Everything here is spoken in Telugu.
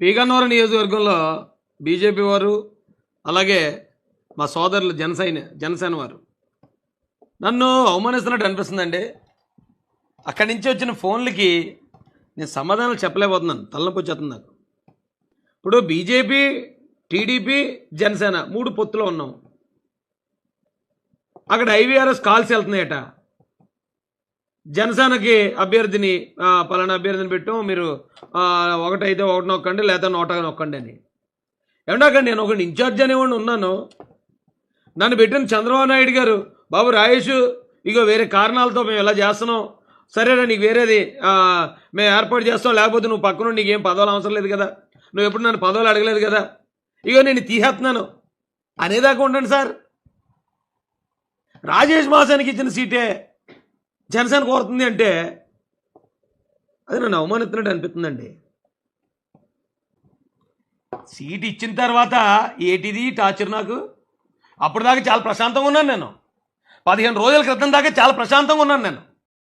పీగన్నవరం నియోజకవర్గంలో బీజేపీ వారు అలాగే మా సోదరులు జనసైన జనసేన వారు. నన్ను అవమానిస్తున్నట్టు అనిపిస్తుందండి. అక్కడి నుంచి వచ్చిన ఫోన్లకి నేను సమాధానాలు చెప్పలేకపోతున్నాను. తలనొప్పి వచ్చేస్తుంది నాకు. ఇప్పుడు బీజేపీ టీడీపీ జనసేన మూడు పొత్తులో ఉన్నాం. అక్కడ ఐవీఆర్ఎస్ కాల్స్ వెళ్తున్నాయట. జనసేనకి అభ్యర్థిని పలానా అభ్యర్థిని పెట్టాం. మీరు ఒకటైతే ఒకటి నొక్కండి లేదా నూట నొక్కండి అని. ఏమంటే నేను ఒకటి ఇన్ఛార్జ్ అనేవాడిని ఉన్నాను. నన్ను పెట్టిన చంద్రబాబు నాయుడు గారు బాబు రాయేష్ ఇగో వేరే కారణాలతో మేము ఇలా చేస్తున్నాం. సరేనా నీకు వేరేది మేము ఏర్పాటు చేస్తాం. లేకపోతే నువ్వు పక్కన నీకు ఏం పదవులు అవసరం లేదు కదా. నువ్వు ఎప్పుడు నన్ను పదవులు అడగలేదు కదా. ఇగో నేను తీసేస్తున్నాను. అనేదాకా ఉండండి సార్. రాజేష్ మాసానికి ఇచ్చిన సీటే జనసేన కోరుతుంది అంటే అది నన్ను అవమానిస్తున్నట్టు అనిపిస్తుందండి. సీట్ ఇచ్చిన తర్వాత ఏటిది టార్చర్ నాకు? అప్పుడు దాకా చాలా ప్రశాంతంగా ఉన్నాను నేను. పదిహేను రోజుల క్రితం దాకా చాలా ప్రశాంతంగా ఉన్నాను నేను.